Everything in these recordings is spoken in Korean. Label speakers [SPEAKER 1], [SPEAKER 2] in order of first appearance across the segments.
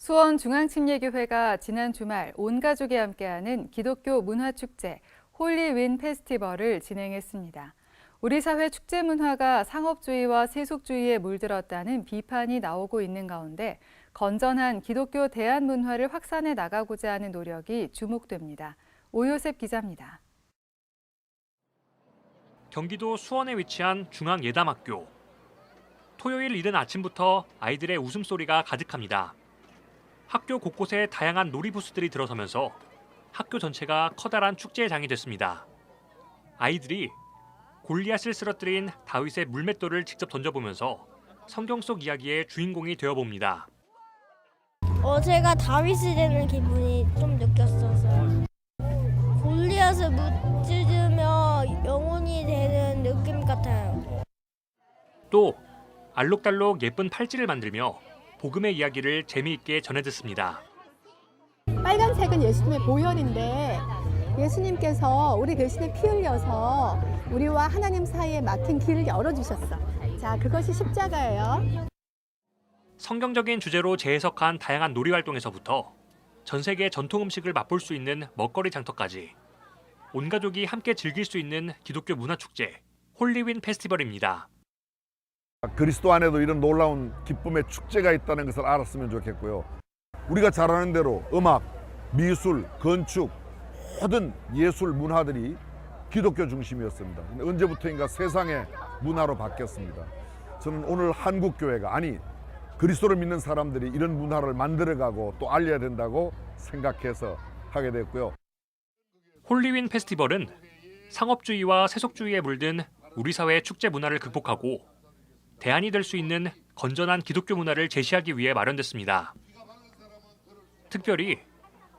[SPEAKER 1] 수원중앙침례교회가 지난 주말 온 가족이 함께하는 기독교 문화축제 홀리윈 페스티벌을 진행했습니다. 우리 사회 축제 문화가 상업주의와 세속주의에 물들었다는 비판이 나오고 있는 가운데 건전한 기독교 대한 문화를 확산해 나가고자 하는 노력이 주목됩니다. 오요셉 기자입니다.
[SPEAKER 2] 경기도 수원에 위치한 중앙예담학교. 토요일 이른 아침부터 아이들의 웃음소리가 가득합니다. 학교 곳곳에 다양한 놀이부스들이 들어서면서 학교 전체가 커다란 축제의 장이 됐습니다. 아이들이 골리앗을 쓰러뜨린 다윗의 물맷돌을 직접 던져보면서 성경 속 이야기의 주인공이 되어봅니다.
[SPEAKER 3] 어, 제가 다윗이 되는 기분이 좀 느꼈어서 골리앗을 무찌르며 영혼이 되는 느낌 같아요.
[SPEAKER 2] 또 알록달록 예쁜 팔찌를 만들며 복음의 이야기를 재미있게 전해 듣습니다.
[SPEAKER 4] 빨간색은 예수님의 보혈인데 예수님께서 우리 대신에 피 흘려서 우리와 하나님 사이에 막힌 길을 열어주셨어. 자, 그것이 십자가예요.
[SPEAKER 2] 성경적인 주제로 재해석한 다양한 놀이 활동에서부터 전 세계 전통 음식을 맛볼 수 있는 먹거리 장터까지 온 가족이 함께 즐길 수 있는 기독교 문화 축제 홀리윈 페스티벌입니다.
[SPEAKER 5] 그리스도 안에도 이런 놀라운 기쁨의 축제가 있다는 것을 알았으면 좋겠고요. 우리가 잘 아는 대로 음악, 미술, 건축, 모든 예술 문화들이 기독교 중심이었습니다. 언제부터인가 세상의 문화로 바뀌었습니다. 저는 오늘 한국 교회가 아니 그리스도를 믿는 사람들이 이런 문화를 만들어가고 또 알려야 된다고 생각해서 하게 됐고요.
[SPEAKER 2] 홀리윈 페스티벌은 상업주의와 세속주의에 물든 우리 사회의 축제 문화를 극복하고 대안이 될 수 있는 건전한 기독교 문화를 제시하기 위해 마련됐습니다. 특별히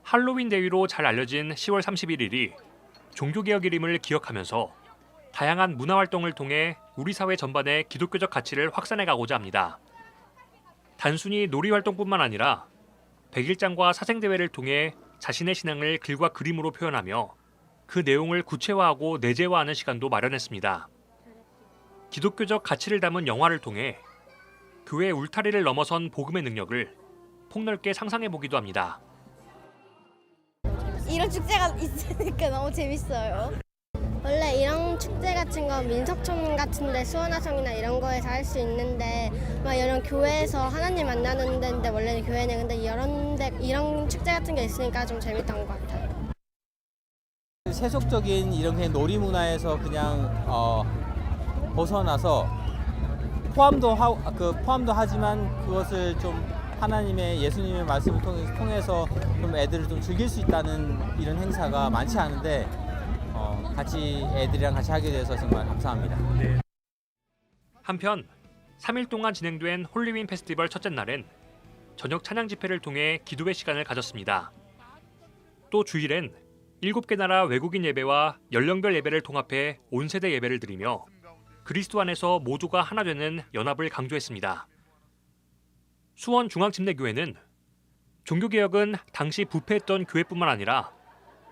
[SPEAKER 2] 할로윈 대위로 잘 알려진 10월 31일이 종교개혁일임을 기억하면서 다양한 문화 활동을 통해 우리 사회 전반의 기독교적 가치를 확산해 가고자 합니다. 단순히 놀이 활동뿐만 아니라 백일장과 사생대회를 통해 자신의 신앙을 글과 그림으로 표현하며 그 내용을 구체화하고 내재화하는 시간도 마련했습니다. 기독교적 가치를 담은 영화를 통해 교회 울타리를 넘어선 복음의 능력을 폭넓게 상상해 보기도 합니다.
[SPEAKER 3] 이런 축제가 있으니까 너무 재밌어요. 원래 이런 축제 같은 거 민속촌 같은데 수원화성이나 이런 거에서 할 수 있는데 막 이런 교회에서 하나님 만나는 데인데 원래는 교회는 근데 이런 데 이런 축제 같은 게 있으니까 좀 재밌던 것 같아요.
[SPEAKER 6] 세속적인 이런 그냥 놀이 문화에서 그냥 어, 벗어나서 포함도 하, 그 포함도 하지만 그것을 좀 하나님의 예수님의 말씀을 통해서, 통해서 좀 애들을 좀 즐길 수 있다는 이런 행사가 많지 않은데 어, 같이 애들이랑 같이 하게 돼서 정말 감사합니다.
[SPEAKER 2] 한편 3일 동안 진행된 홀리윈 페스티벌 첫째 날엔 저녁 찬양 집회를 통해 기도의 시간을 가졌습니다. 또 주일엔 7개 나라 외국인 예배와 연령별 예배를 통합해 온 세대 예배를 드리며 그리스도 안에서 모두가 하나 되는 연합을 강조했습니다. 수원 중앙침례교회는 종교개혁은 당시 부패했던 교회뿐만 아니라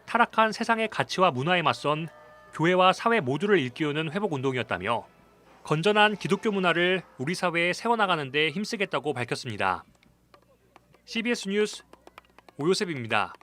[SPEAKER 2] 타락한 세상의 가치와 문화에 맞선 교회와 사회 모두를 일깨우는 회복 운동이었다며 건전한 기독교 문화를 우리 사회에 세워나가는 데 힘쓰겠다고 밝혔습니다. CBS 뉴스 오요셉입니다.